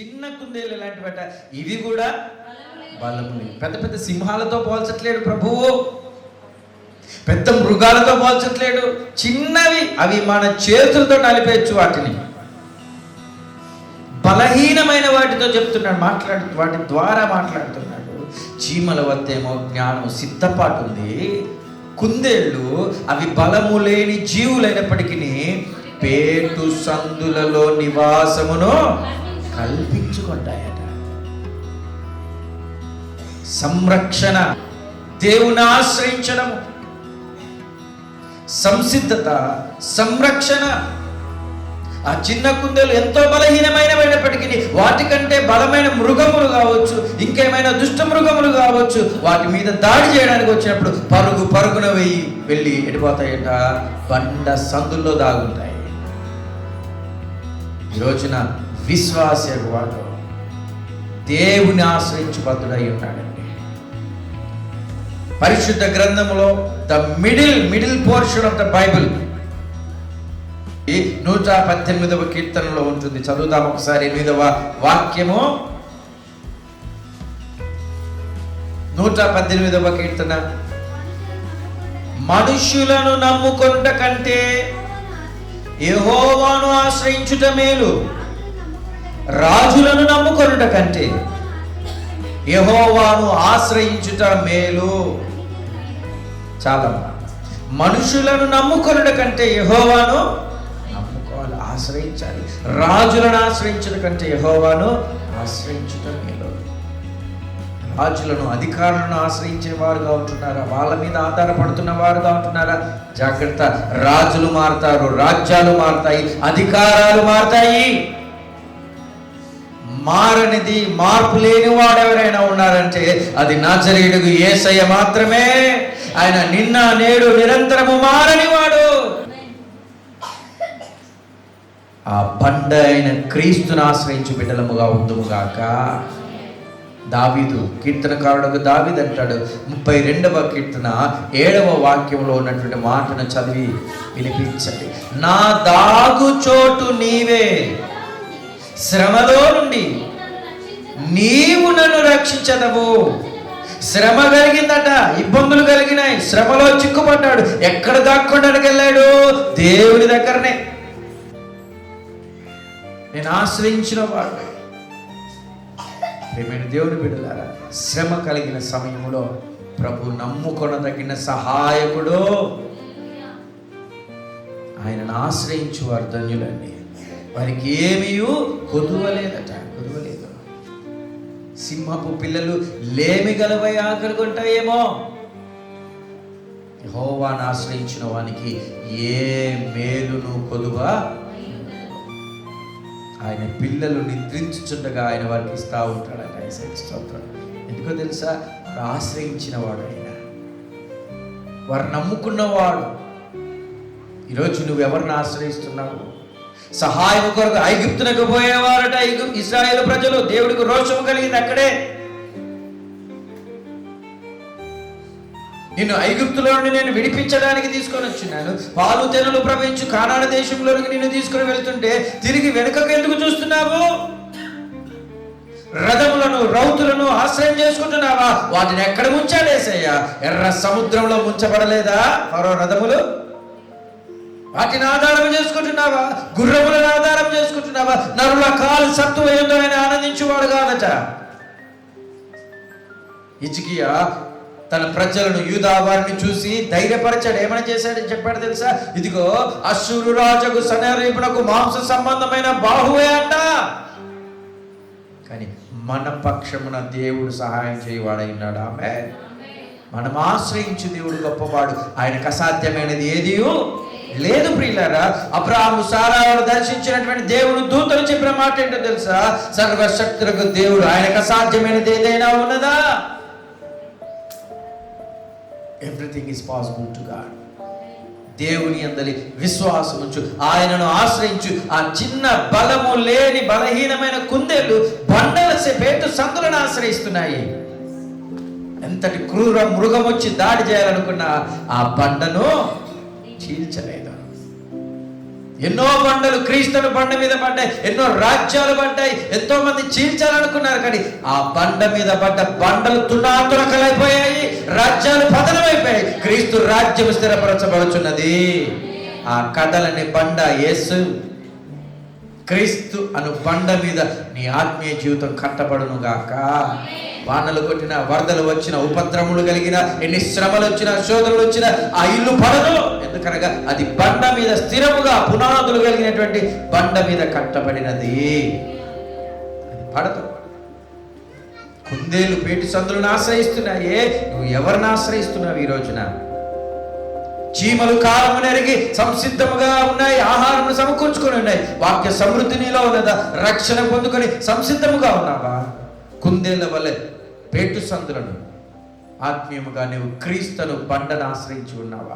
చిన్న కుందేలు ఎలాంటి ఇవి కూడా బలములు. పెద్ద పెద్ద సింహాలతో పోల్చట్లేడు ప్రభువు పెద్ద మృగాలతో పోల్చట్లేడు. చిన్నవి అవి మన చేతులతో నలిపేయచ్చు వాటిని. బలహీనమైన వాటితో చెప్తున్నాడు మాట్లాడు వాటి ద్వారా మాట్లాడుతున్నాడు. చీమల వద్దేమో జ్ఞానం సిద్ధపాటు ఉంది. కుందేళ్ళు అవి బలము లేని జీవులైనప్పటికీ పేటు సందులలో నివాసమును కల్పించుకుంటాయట. సంరక్షణ దేవుని ఆశ్రయించడము. సంసిద్ధత సంరక్షణ. ఆ చిన్న కుందేలు ఎంతో బలహీనమైనప్పటికీ వాటికంటే బలమైన మృగములు కావచ్చు ఇంకేమైనా దుష్ట మృగములు కావచ్చు వాటి మీద దాడి చేయడానికి వచ్చినప్పుడు పరుగు పరుగున వెయ్యి వెళ్ళి ఎడిపోతాయట. బండ సందుల్లో దాగుంటాయి. ఈ విశ్వాస వాడు. దేవుని ఆశ్రయించి బద్దుడై ఉన్నాడండి పరిశుద్ధ గ్రంథములో the middle middle portion of the Bible. ఈ నూట పద్దెనిమిదవ కీర్తనలో ఉంటుంది. చదువుదాం ఒకసారి ఎనిమిదవ వాక్యము. నూట పద్దెనిమిదవ కీర్తన. మనుష్యులను నమ్ముకొనుట కంటే యెహోవాను ఆశ్రయించుట మేలు. రాజులను నమ్ముకొనుట కంటే యహోవాను ఆశ్రయించుట మేలు. చాలా మనుషులను నమ్ముకొనుట కంటే యహోవాను నమ్ముకోవాలి ఆశ్రయించాలి. రాజులను ఆశ్రయించుట కంటే యహోవాను ఆశ్రయించుట మేలు. రాజులను అధికారులను ఆశ్రయించే వారుగా ఉంటున్నారా? వాళ్ళ మీద ఆధారపడుతున్న వారుగా ఉంటున్నారా? జాగ్రత్త. రాజులు మారుతారు రాజ్యాలు మారుతాయి అధికారాలు మారుతాయి. మారనిది మార్పు లేని వాడు ఎవరైనా ఉన్నారంటే అది నాజరీడుగు ఏసయ్య మాత్రమే. ఆయన నిన్న నేడు నిరంతరము మారని వాడు ఆ బండ అయిన క్రీస్తును ఆశ్రయించి బిడ్డలముగా ఉందుముగాక దావీదు కీర్తనకారుడు దావీదు అంటాడు. ముప్పై రెండవ కీర్తన ఏడవ వాక్యంలో ఉన్నటువంటి మాటను చదివి వినిపించండి. నా దాగు చోటు నీవే. శ్రమలో నుండి నీవు నన్ను రక్షించదవు. శ్రమ కలిగిందట ఇబ్బందులు కలిగినాయి. శ్రమలో చిక్కుపడ్డాడు. ఎక్కడ దాక్కుండానికి వెళ్ళాడు? దేవుడి దగ్గరనే. నేను ఆశ్రయించిన వాడు. ప్రేమైన దేవుని బిడ్డలారా శ్రమ కలిగిన సమయంలో ప్రభు నమ్ముకొనదగిన సహాయకుడు. ఆయనను ఆశ్రయించు వారు ధన్యులండి. వారికి ఏమీ కొదువలేదట కొదువలేదు. సింహపు పిల్లలు లేమి గలవై ఆకలిగొంటాయేమో కొంటాయేమో ఆశ్రయించిన వానికి ఏ మేలును కొదువా ఆయన పిల్లలు నిద్రించుచుండగా ఆయన వారికి ఇస్తా ఉంటాడట ఐసక్ స్తోత్రం. ఎందుకో తెలుసా? వారు ఆశ్రయించిన వాడు ఆయన వారు నమ్ముకున్నవాడు. ఈరోజు నువ్వు ఎవరిని ఆశ్రయిస్తున్నావు? సహాయం కొరకు ఐగుప్తునకు పోయేవారట. ఇస్రాయేల్ ప్రజలు దేవుడికి రోషం కలిగింది అక్కడే. నిన్ను ఐగుప్తులో నుండి నేను విడిపించడానికి తీసుకొని వచ్చినాను. పాలు తెనులు ప్రవహించు కానాడ దేశంలోనికి నిన్ను తీసుకుని వెళ్తుంటే తిరిగి వెనుకకు ఎందుకు చూస్తున్నావు? రథములను రౌతులను ఆశ్రయం చేసుకుంటున్నావా? వాటిని ఎక్కడ ముంచాలేసయ్యా ఎర్ర సముద్రంలో ముంచబడలేదా మరో రథములు? వాటిని ఆధారం చేసుకుంటున్నావా? గుర్రములను ఆధారం చేసుకుంటున్నావా? నరుల కాలు సత్తువ వేయంతో ఆయన ఆనందించువాడు కాదట. ఇజికియా తన ప్రజలను యూదావారిని చూసి ధైర్యపరచాడు. ఏమైనా చేశాడని చెప్పాడు తెలుసా? ఇదిగో అశ్షూరు రాజుకు సనరీపునకు మాంస సంబంధమైన బాహువే అంట. కానీ మన పక్షమున దేవుడు సహాయం చేయవాడై ఉన్నాడు ఆమె మనం ఆశ్రయించు దేవుడు గొప్పవాడు. ఆయనకు అసాధ్యమైనది ఏది లేదు ప్రియులారా అబ్రాహము సారాలను దర్శించినటువంటి దేవుడు దూతలు చెప్పిన మాట ఏంటో తెలుసా? సర్వశక్తులకు దేవుడు ఆయనకు అసాధ్యమైనది ఏదైనా ఉన్నదా? Everything is possible to God దేవుని అందరి విశ్వాసం ఉంచు ఆయనను ఆశ్రయించు. ఆ చిన్న బలము లేని బలహీనమైన కుందేళ్ళు బండల పేటు సందులను ఆశ్రయిస్తున్నాయి. ఎంతటి క్రూర మృగం వచ్చి దాడి చేయాలనుకున్న ఆ బండను చీల్చలేదు. ఎన్నో బండలు క్రీస్తుని బండ మీద పడ్డాయి ఎన్నో రాజ్యాలు పడ్డాయి ఎంతో మంది చీల్చాలనుకున్నారు కానీ ఆ బండ మీద పడ్డ బండలు తునాతురకలైపోయాయి రాజ్యాలు పతనమైపోయాయి క్రీస్తు రాజ్యం స్థిరపరచబడుచున్నది. ఆ కథలని బండ యేసు క్రీస్తు అను బండ మీద నీ ఆత్మీయ జీవితం కట్టబడును గాక వానలు కొట్టిన వరదలు వచ్చిన ఉపద్రములు కలిగిన ఎన్ని శ్రమలు వచ్చిన శోధనలు వచ్చిన ఆ ఇల్లు పడదు. ఎందుకనగా అది బండ మీద స్థిరముగా పునాదులు కలిగినటువంటి బండ మీద కట్టబడినది. అది పడదు. కుందేలు పేటి సందులను ఆశ్రయిస్తున్నాయే. నువ్వు ఎవరిని ఆశ్రయిస్తున్నావు ఈ రోజున? చీమలు కాలము నెరిగి సంసిద్ధముగా ఉన్నాయి ఆహారం సమకూర్చుకొని ఉన్నాయి. వాక్య సమృద్ధి నీలో ఉన్నదా? రక్షణ పొందుకొని సంసిద్ధముగా ఉన్నావా? కుందేళ్ళ వల్లే పేటు సందులను ఆత్మీయముగా నీవు క్రీస్తును బండను ఆశ్రయించి ఉన్నావా?